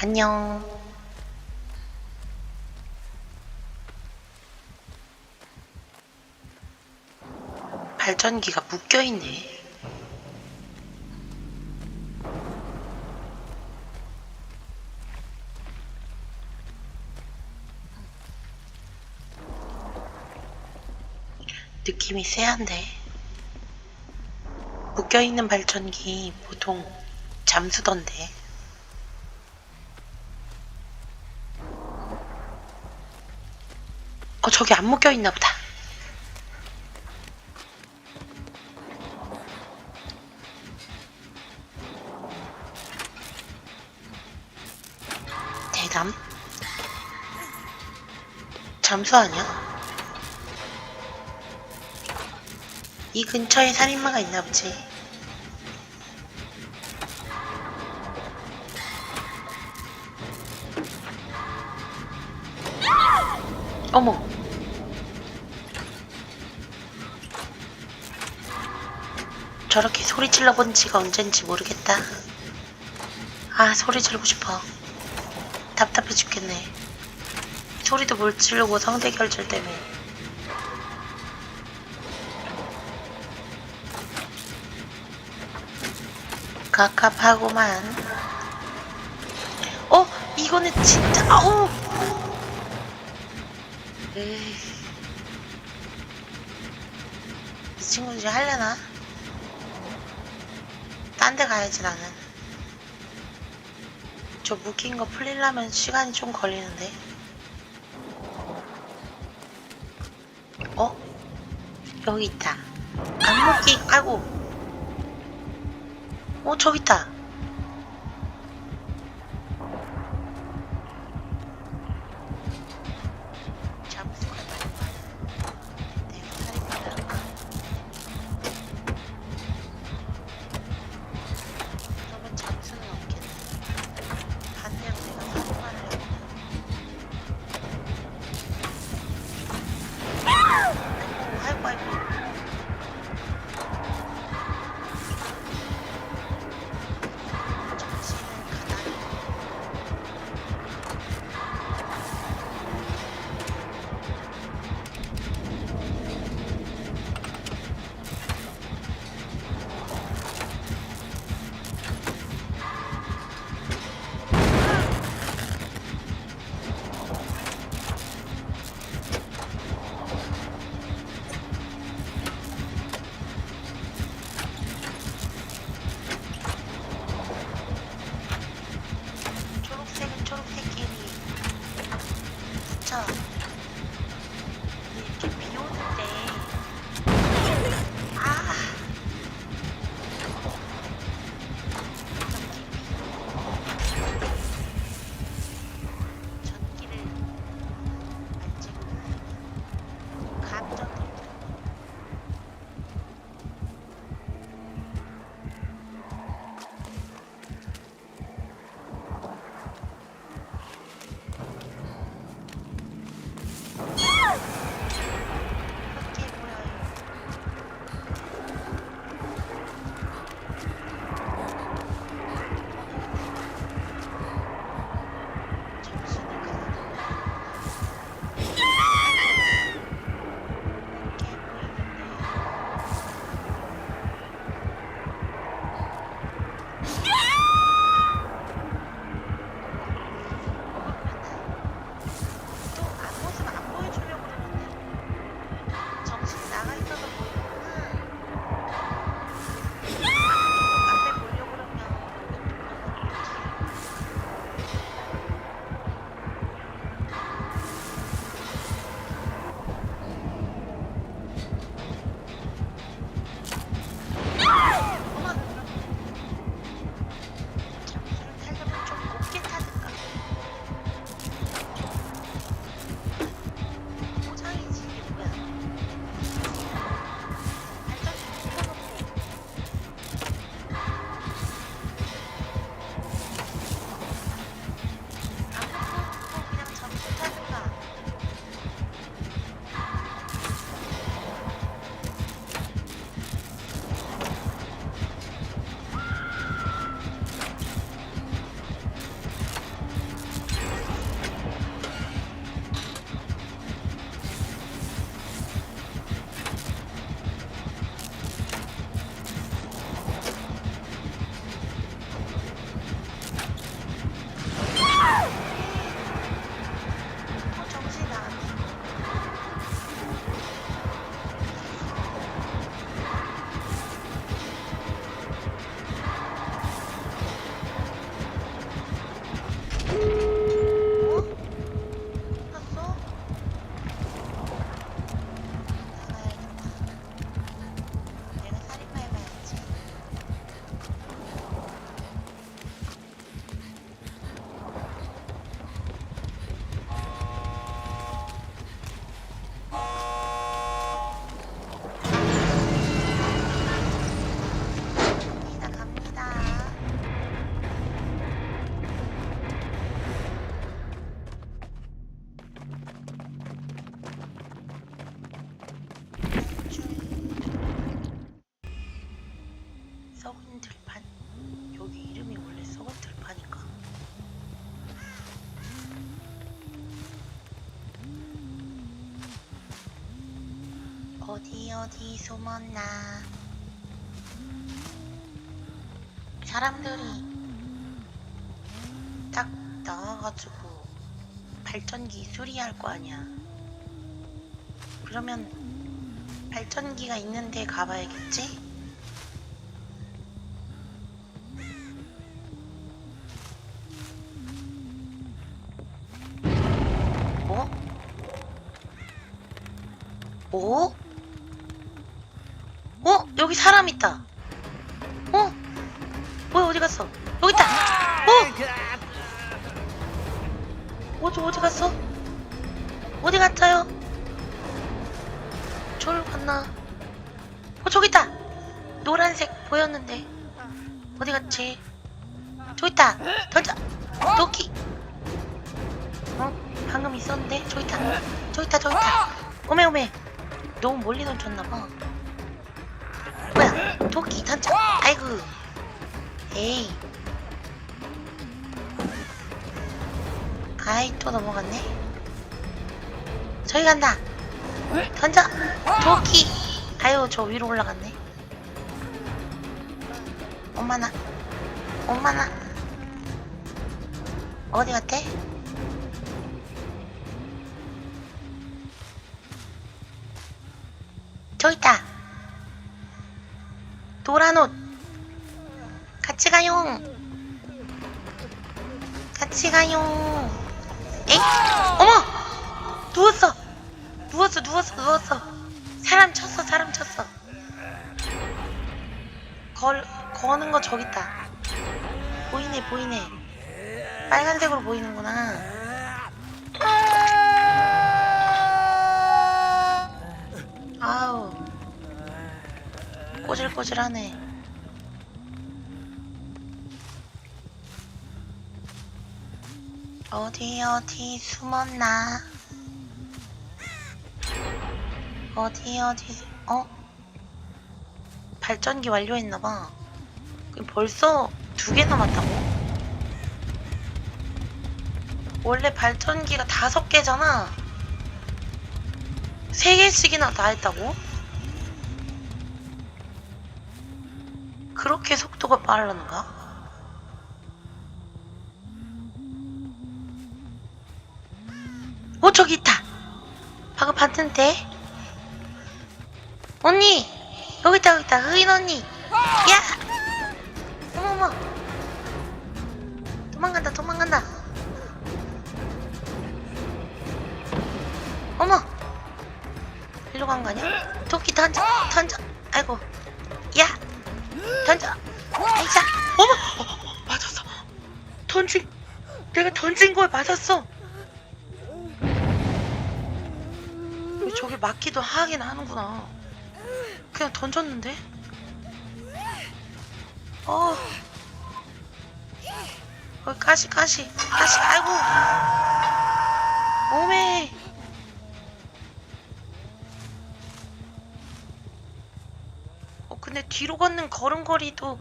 안녕. 발전기가 묶여있네. 느낌이 쎄한데. 묶여있는 발전기 보통 잠수던데. 저기 안 묶여 있나 보다. 대담? 잠수 아니야? 이 근처에 살인마가 있나 보지. 어머. 저렇게 소리 질러본 지가 언젠지 모르겠다. 아, 소리 지르고 싶어. 답답해 죽겠네. 소리도 못 지르고 성대 결절 때문에. 갑갑하고만. 어, 이거는 진짜, 아우! 에이. 이 친구들이 하려나? 딴 데 가야지, 나는. 저 묶인 거 풀리려면 시간이 좀 걸리는데. 어? 여기 있다. 안 묶기, 아이고. 어, 저기 있다. 어디 숨었나 사람들이 딱 나와가지고 발전기 수리할 거 아니야 그러면 발전기가 있는데 가봐야겠지? 어? 어? 어? 여기 사람 있다. 어? 뭐야 어디 갔어? 여기 있다. 어? 어디 어디 갔어? 어디 갔어요? 저기로 갔나? 어 저기 있다. 노란색 보였는데 어디 갔지? 저기 있다. 던져. 도끼. 어? 방금 있었는데 저기 있다. 저기 있다 저기 있다. 오메 오메. 너무 멀리 던졌나 봐. 뭐야? 도끼 던져. 아이고. 에이. 아이 또 넘어갔네. 저기 간다. 던져. 도끼. 아유 저 위로 올라갔네. 엄마나. 엄마나. 어디 갔대? 저기 있다. 노란 옷. 같이 가요. 같이 가요. 에이, 어머! 누웠어. 누웠어, 누웠어, 누웠어. 사람 쳤어, 사람 쳤어. 걸, 거는 거 저기 있다. 보이네, 보이네. 빨간색으로 보이는구나. 아우. 꼬질꼬질하네. 어디 어디 숨었나? 어디 어디 수- 어? 발전기 완료했나봐. 벌써 두 개 남았다고? 원래 발전기가 다섯 개잖아. 세 개씩이나 다 했다고? 그렇게 속도가 빠른가? 봤는데. 언니 여기 있다 여기 있다 의인 언니. 하는구나. 그냥 던졌는데? 어. 어, 가시, 가시, 가시, 아이고. 오메. 어, 근데 뒤로 걷는 걸음걸이도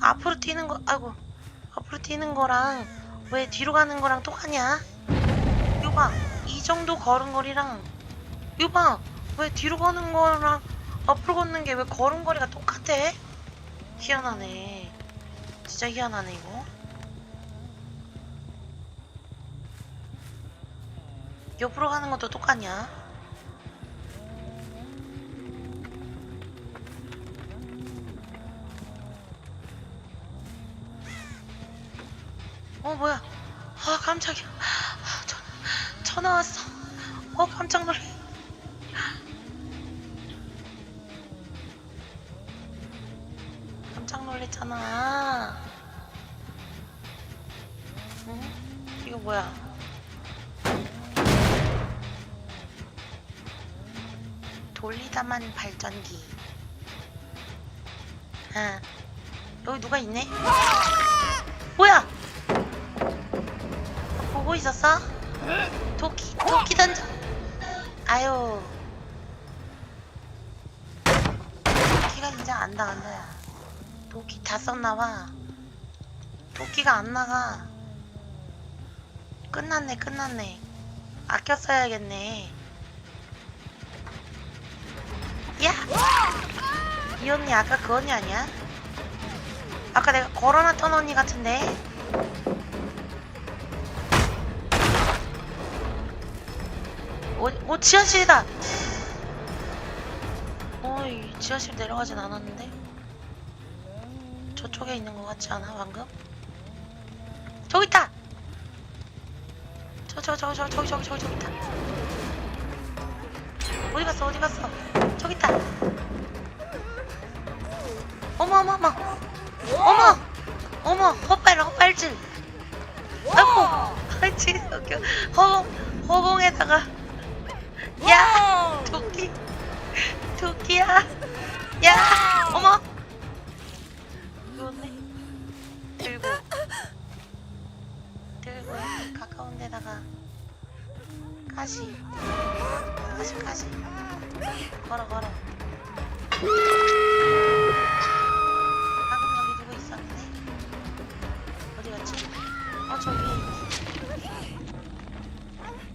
앞으로 뛰는 거, 아이고. 앞으로 뛰는 거랑 왜 뒤로 가는 거랑 똑같냐? 이거 봐. 이 정도 걸음걸이랑 이거 봐. 왜 뒤로 가는 거랑 앞으로 걷는 게 왜 걸음걸이가 똑같아? 희한하네. 진짜 희한하네, 이거. 옆으로 가는 것도 똑같냐? 어, 뭐야. 아, 깜짝이야. 아, 전, 전화 왔어. 어, 깜짝 놀래. 놀랬잖아. 응? 이거 뭐야? 돌리다만 발전기. 아, 여기 누가 있네? 뭐야? 보고 있었어? 도끼, 도끼 던져. 아유. 도끼가 진짜 안 야. 도끼 다 썼나봐. 도끼가 안 나가. 끝났네, 끝났네. 아껴 써야겠네. 이 언니 아까 그 언니 아니야? 아까 내가 걸어놨던 언니 같은데? 오, 오 지하실이다! 어이 지하실 내려가진 않았는데? 저쪽에 있는 것 같지 않아 방금? 저기 있다! 저 저 저 저 저기 저기 저기 저기 있다. 어디 갔어 어디 갔어? 저기 있다. 어머 어머 어머. 어머! 어머 헛발 헛발질. 아이고 아이치 웃겨 허공 허공에다가. 야 토끼. 토끼야. 야 어머 가시. 가시 가시. 걸어 걸어. 방금 여기 누구 있었는데? 어디 갔지? 어 저기. 있네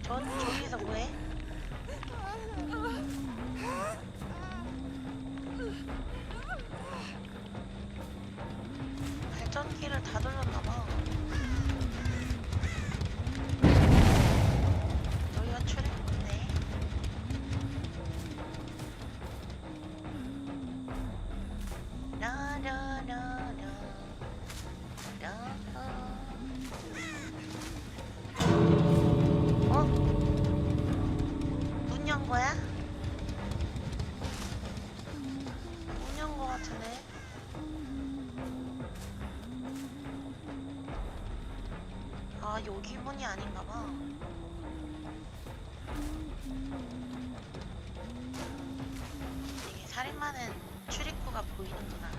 전 저기서 뭐해? 아 여기 문이 아닌가 봐. 이게 살인마는 출입구가 보이는구나.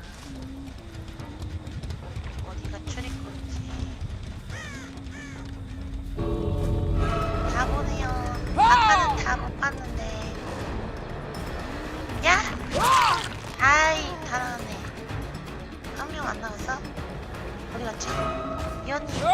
어디가 출입구인지. 다 보네요. 아까는 다 못 봤는데. 야! 아이, 다 나왔네. 한 명 안 나왔어? 어디 갔지? 이 언니. 아이